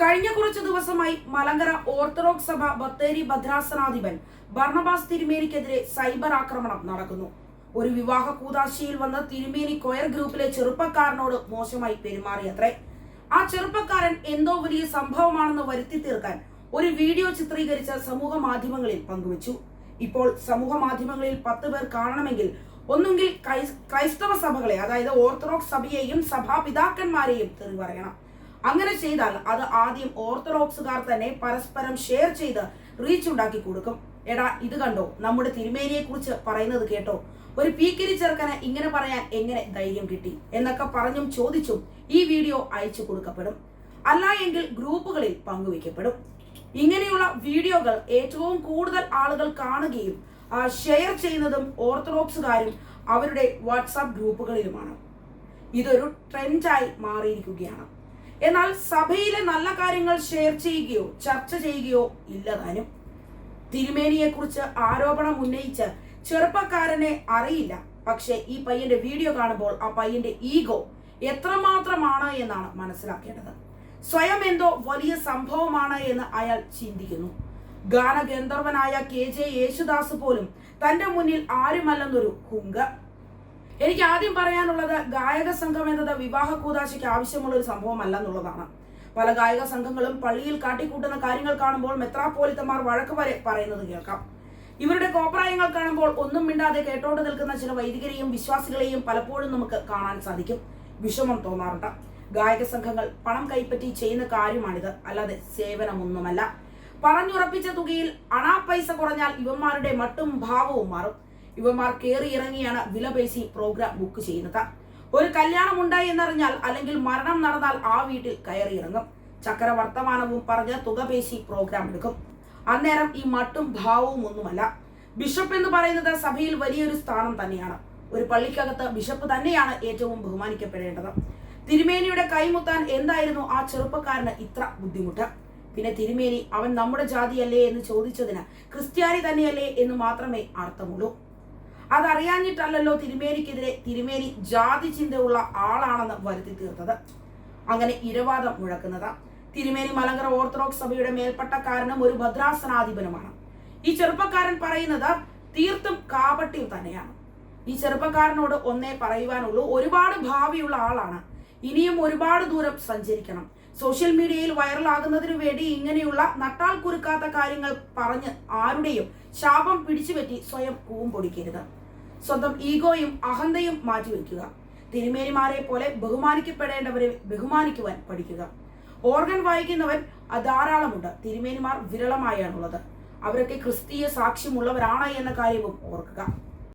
കഴിഞ്ഞ കുറച്ചു ദിവസമായി മലങ്കര ഓർത്തഡോക്സ് സഭ ബത്തേരി ഭദ്രാസനാധിപൻ ഭർണബാസ് തിരുമേനിക്കെതിരെ സൈബർ ആക്രമണം നടക്കുന്നു. ഒരു വിവാഹ കൂതാശിയിൽ വന്ന് തിരുമേനി കൊയർ ഗ്രൂപ്പിലെ ചെറുപ്പക്കാരനോട് മോശമായി പെരുമാറിയത്രേ. ആ ചെറുപ്പക്കാരൻ എന്തോ വലിയ സംഭവമാണെന്ന് വരുത്തി തീർക്കാൻ ഒരു വീഡിയോ ചിത്രീകരിച്ച സമൂഹ മാധ്യമങ്ങളിൽ പങ്കുവച്ചു. ഇപ്പോൾ സമൂഹ മാധ്യമങ്ങളിൽ പത്ത് പേർ കാണണമെങ്കിൽ ഒന്നുകിൽ ക്രൈസ്തവ സഭകളെ അതായത് ഓർത്തഡോക്സ് സഭയെയും സഭാപിതാക്കന്മാരെയും തെറി പറയണം അങ്ങനെ ചെയ്താൽ അത് ആദ്യം ഓർത്തഡോക്സുകാർ തന്നെ പരസ്പരം ഷെയർ ചെയ്ത് റീച്ച് ഉണ്ടാക്കി കൊടുക്കും. എടാ ഇത് കണ്ടോ? നമ്മുടെ തിരുമേനിയെ കുറിച്ച് പറയുന്നത് കേട്ടോ. ഒരു പീക്കിരി ചെറുക്കന് ഇങ്ങനെ പറയാൻ എങ്ങനെ ധൈര്യം കിട്ടി? എന്നൊക്കെ പറഞ്ഞും ചോദിച്ചും ഈ വീഡിയോ അയച്ചു കൊടുക്കപ്പെടും. അല്ല എങ്കിൽ ഗ്രൂപ്പുകളിൽ പങ്കുവയ്ക്കപ്പെടും ഇങ്ങനെയുള്ള വീഡിയോകൾ ഏറ്റവും കൂടുതൽ ആളുകൾ കാണുകയും ഷെയർ ചെയ്യുന്നതും ഓർത്തഡോക്സുകാരും അവരുടെ വാട്സാപ്പ് ഗ്രൂപ്പുകളിലുമാണ്. ഇതൊരു ട്രെൻഡായി മാറിയിരിക്കുകയാണ്. എന്നാൽ സഭയിലെ നല്ല കാര്യങ്ങൾ ഷെയർ ചെയ്യുകയോ ചർച്ച ചെയ്യുകയോ ഇല്ലതാനും തിരുമേനിയെക്കുറിച്ച് ആരോപണം ഉന്നയിച്ച് ചെറുപ്പക്കാരനെ അറിയില്ല. പക്ഷേ ഈ പയ്യന്റെ വീഡിയോ കാണുമ്പോൾ ആ പയ്യന്റെ ഈഗോ എത്രമാത്രമാണ് എന്നാണ് മനസ്സിലാക്കേണ്ടത്. സ്വയം എന്തോ വലിയ സംഭവമാണ് എന്ന് അയാൾ ചിന്തിക്കുന്നു. ഗാനഗന്ധർവനായ കെ ജെ യേശുദാസ് പോലും തന്റെ മുന്നിൽ ആരുമല്ലെന്നൊരു ഹുങ്ക എനിക്ക് ആദ്യം പറയാനുള്ളത് ഗായക സംഘം എന്നത് വിവാഹ കൂതാശയ്ക്ക് ആവശ്യമുള്ള ഒരു സംഭവമല്ല എന്നുള്ളതാണ്. പല ഗായക സംഘങ്ങളും പള്ളിയിൽ കാട്ടിക്കൂട്ടുന്ന കാര്യങ്ങൾ കാണുമ്പോൾ മെത്രാപ്പോലിത്തമാർ വഴക്ക് വരെ പറയുന്നത് കേൾക്കാം. ഇവരുടെ കോപ്രായങ്ങൾ കാണുമ്പോൾ ഒന്നും മിണ്ടാതെ കേട്ടോണ്ട് നിൽക്കുന്ന ചില വൈദികരെയും വിശ്വാസികളെയും പലപ്പോഴും നമുക്ക് കാണാൻ സാധിക്കും. വിഷമം തോന്നാറുണ്ട്. ഗായക സംഘങ്ങൾ പണം കൈപ്പറ്റി ചെയ്യുന്ന കാര്യമാണിത്. അല്ലാതെ സേവനമൊന്നുമല്ല. പറഞ്ഞുറപ്പിച്ച തുകയിൽ അണാ പൈസ കുറഞ്ഞാൽ ഇവന്മാരുടെ മട്ടും ഭാവവും മാറും. ഇവന്മാർ കയറി ഇറങ്ങിയാണ് വില പേശി പ്രോഗ്രാം ബുക്ക് ചെയ്യുന്നത്. ഒരു കല്യാണം ഉണ്ടായി എന്നറിഞ്ഞാൽ അല്ലെങ്കിൽ മരണം നടന്നാൽ ആ വീട്ടിൽ കയറി ഇറങ്ങും ചക്കര വർത്തമാനവും പറഞ്ഞ് തുക പേശി പ്രോഗ്രാം എടുക്കും. അന്നേരം ഈ മട്ടും ഭാവവും ഒന്നുമല്ല. ബിഷപ്പ് എന്ന് പറയുന്നത് സഭയിൽ വലിയൊരു സ്ഥാനം തന്നെയാണ്. ഒരു പള്ളിക്കകത്ത് ബിഷപ്പ് തന്നെയാണ് ഏറ്റവും ബഹുമാനിക്കപ്പെടേണ്ടത്. തിരുമേനിയുടെ കൈമുത്താൻ എന്തായിരുന്നു ആ ചെറുപ്പക്കാരന് ഇത്ര ബുദ്ധിമുട്ട്? പിന്നെ തിരുമേനി അവൻ നമ്മുടെ ജാതിയല്ലേ എന്ന് ചോദിച്ചതിന് ക്രിസ്ത്യാനി തന്നെയല്ലേ എന്ന് മാത്രമേ അർത്ഥമുള്ളൂ. അതറിയാഞ്ഞിട്ടല്ലല്ലോ തിരുമേനിക്കെതിരെ തിരുമേനി ജാതി ചിന്തയുള്ള ആളാണെന്ന് വരുത്തി തീർത്തത്. അങ്ങനെ ഇരവാദം മുഴക്കുന്നത്. തിരുമേനി മലങ്കര ഓർത്തഡോക്സ് സഭയുടെ മേൽപ്പെട്ട കാരണം ഒരു ഭദ്രാസനാധിപനുമാണ്. ഈ ചെറുപ്പക്കാരൻ പറയുന്നത് തീർത്തും കാപട്യം തന്നെയാണ്. ഈ ചെറുപ്പക്കാരനോട് ഒന്നേ പറയുവാനുള്ളൂ. ഒരുപാട് ഭാവിയുള്ള ആളാണ്. ഇനിയും ഒരുപാട് ദൂരം സഞ്ചരിക്കണം. സോഷ്യൽ മീഡിയയിൽ വൈറലാകുന്നതിനു വേണ്ടി ഇങ്ങനെയുള്ള നട്ടാൽ കുരുക്കാത്ത കാര്യങ്ങൾ പറഞ്ഞ് ആരുടെയും ശാപം പിടിച്ചുപറ്റി സ്വയം പൂവും പൊടിക്കരുത്. സ്വന്തം ഈഗോയും അഹന്തയും മാറ്റിവെക്കുക. തിരുമേനിമാരെ പോലെ ബഹുമാനിക്കപ്പെടേണ്ടവരെ ബഹുമാനിക്കുവാൻ പഠിക്കുക. ഓർഗൻ വായിക്കുന്നവൻ ധാരാളമുണ്ട്. തിരുമേനിമാർ വിരളമായാണുള്ളത്. അവരൊക്കെ ക്രിസ്തീയ സാക്ഷ്യമുള്ളവരാണ് എന്ന കാര്യവും ഓർക്കുക.